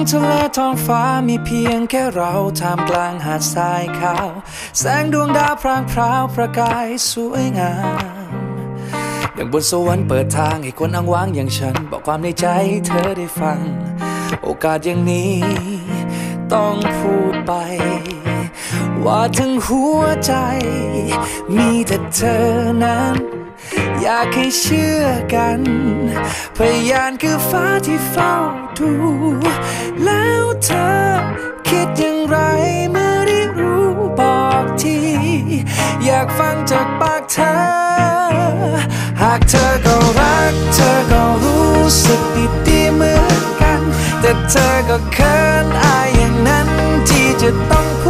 ท้องทะเลท้องฟ้ามีเพียงแค่เราท่ามกลางหาดทรายขาว แสงดวงดาวพรางพราวประกายสวยงามอย่างบนสวรรค์เปิดทางให้คนอ้างว้างอย่างฉัน บอกความในใจเธอได้ฟัง โอกาสอย่างนี้ ต้องพูดไป ว่าทั้งหัวใจ มีแต่เธอนั้นอยากให้เชื่อกัน พยานคือฟ้าที่เฝ้า ดู แล้วเธอคิดอย่างไรเมื่อได้รู้บอกที อยากฟังจากปากเธอ หากเธอก็รัก เธอก็รู้สึกดีดีเหมือนกัน แต่เธอก็เขินอายอย่างนั้นที่จะต้องพูด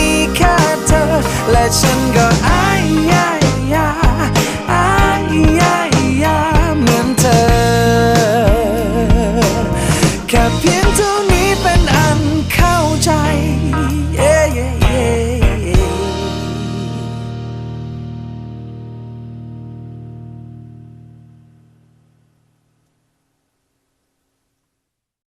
ี ฉันก็อายยายาอายยายาเหมือนเธอแค่เพียงเท่